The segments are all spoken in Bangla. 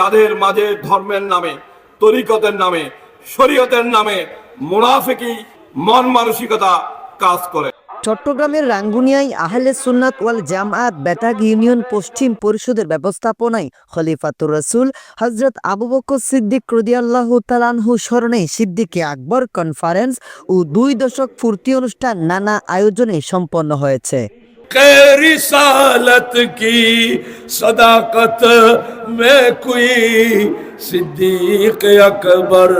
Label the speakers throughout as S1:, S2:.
S1: যাদের মাঝে ধর্মের নামে, তরিকতের নামে, শরীয়তের নামে মুনাফিকি, মন মানসিকতা কাজ করে।
S2: চট্টগ্রামের রাঙ্গুনিয়ায় আহলে সুন্নাত ওয়াল জামায়াত বেতাগ ইউনিয়ন পশ্চিম পরিষদের ব্যবস্থাপনায় খলিফাতুর রসুল হজরত আবু বকর সিদ্দিক রদিয়াল্লাহু তালানহু স্মরণে সিদ্দিকে আকবর কনফারেন্স ও দুই দশক ফুর্তি অনুষ্ঠান নানা আয়োজনে সম্পন্ন হয়েছে।
S3: رسالت کی صداقت میں کوئی صدیق اکبر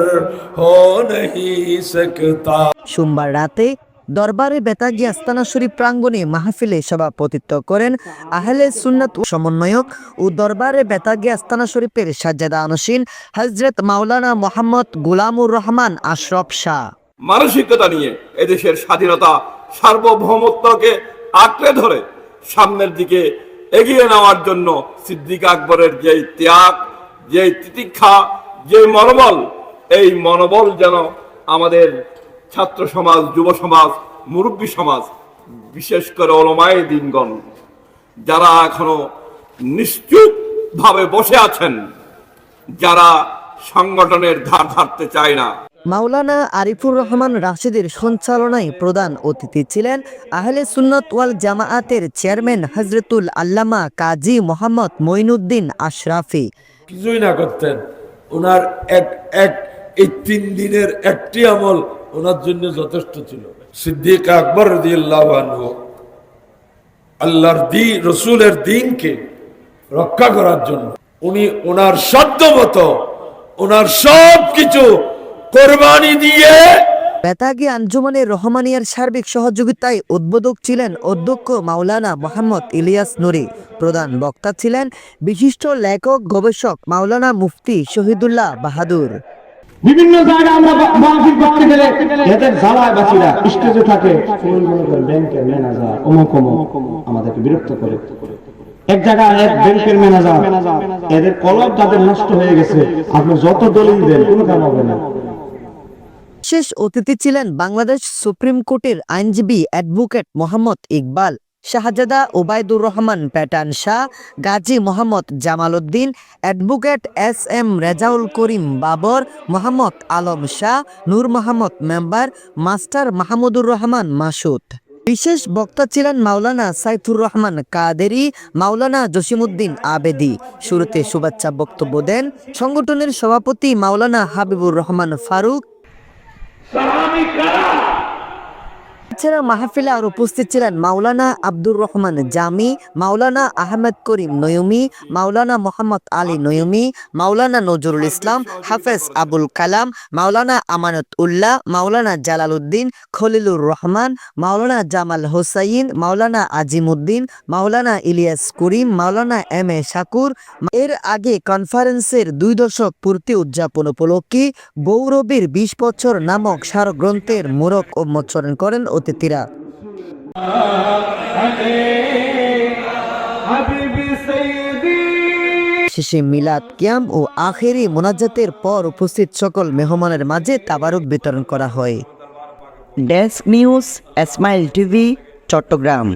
S3: ہو نہیں سکتا
S2: সোমবার রাতে দরবারে বেতাগি আস্তানা শরীফ প্রাঙ্গনে মাহফিলে সভাপতিত্ব করেন আহলে সুন্নাত সমন্বয়ক ও দরবারে বেতাগি আস্তানা শরীফের সাজ্জাদা আনসীন হজরত মাওলানা মোহাম্মদ গুলামুর রহমান আশরফ শাহ।
S1: মানসিকতা নিয়ে এদেশের স্বাধীনতা সার্বভৌমত্বকে আঁকড়ে ধরে সামনের দিকে এগিয়ে নেওয়ার জন্য সিদ্দিক আকবরের যেই ত্যাগ যেই তিতিক্ষা, যে মনোবল, এই মনোবল যেন আমাদের ছাত্র সমাজ, যুব সমাজ, মুরব্বী সমাজ, বিশেষ করে অলমায় দিনগণ, যারা এখনও নিশ্চুপ ভাবে বসে আছেন, যারা সংগঠনের ধার ধারতে চায় না।
S2: মাওলানা আরিফুর রহমান রাশিদের সঞ্চালনায় প্রধান অতিথি ছিলেন আহলে সুন্নত ওয়াল জামায়াতের চেয়ারম্যান হজরতুল আল্লামা কাজী মোহাম্মদ মঈনুদ্দিন আশরাফি।
S3: কিছুই না করতেন। ওনার এক এক, এই তিন দিনের একটি আমল ওনার জন্য যথেষ্ট ছিল। সিদ্দিক আকবর রাদিয়াল্লাহু আল্লাহর দিন রসুলের দিনকে রক্ষা করার জন্য উনি ওনার শব্দ মতো ওনার সব কিছু কোরবানি দিয়ে
S2: বেতাগি আঞ্জুমানের রহমানিয়ার সার্বিক সহযোগিতায় উদ্বোধক ছিলেন অধ্যক্ষ মাওলানা মোহাম্মদ ইলিয়াস নুরি। প্রধান বক্তা ছিলেন বিশিষ্ট লেখক গবেষক মাওলানা মুফতি শহীদুল্লাহ বাহাদুর।
S4: বিভিন্ন জায়গায় আমরা মাহফিল করতে গেলে এদের জ্বালায় বাঁচিরা স্টেজে থাকে ফোন করে ব্যাংকের ম্যানেজার অমুক অমুক আমাদেরকে বিরক্ত করে। এক জায়গায় এক ব্যাংকের ম্যানেজার এদের কলব যাদের নষ্ট হয়ে গেছে আপনি যত দলিল দেন কোনো কাম হবে না।
S2: বিশেষ অতিথি ছিলেন বাংলাদেশ সুপ্রিম কোর্টের আইনজীবী advocate Mohammad Iqbal, Shahzada Obaidur Rahman Patan Shah, Gazi Mohammad Jamal Uddin, advocate S M Rezaul Karim Babar, Mohammad Alam Shah, Noor Mohammad member, master Mahmudur Rahman Masud. বিশেষ বক্তা ছিলেন মাওলানা সাইফুর রহমান কাদেরি, মাওলানা জসিমুদ্দিন আবেদি। শুরুতে শুভেচ্ছা বক্তব্য দেন সংগঠনের সভাপতি মাওলানা হাবিবুর রহমান ফারুক सलामी करा. এছাড়া মাহফিলে আর উপস্থিত ছিলেন মাওলানা আব্দুর রহমান জামি, মাওলানা আহমেদ করিম নয়ুমি, মাওলানা মোহাম্মদ আলী নয়ুমি, মাওলানা নজরুল ইসলাম, হাফেজ আবুল কালাম, মাওলানা আমানত উল্লাহ মাওলানা জালাল উদ্দিন খলিলুর রহমান, মাওলানা জামাল হোসাইন, মাওলানা আজিমুদ্দিন মাওলানা ইলিয়াস করিম, মাওলানা এম এ শাকুর। এর আগে কনফারেন্সের দুই দশক পূর্তি উদযাপন উপলক্ষে গৌরবের বিশ বছর নামক সারগ্রন্থের মোড়ক উন্মোচন করেন অতিথিরা শেষে মিলাদ ক্যাম্প ও আখেরি মোনাজাতের পর উপস্থিত সকল মেহমানের মাঝে তাবারক বিতরণ করা হয়। Desk news, Esmail TV, Chittagong.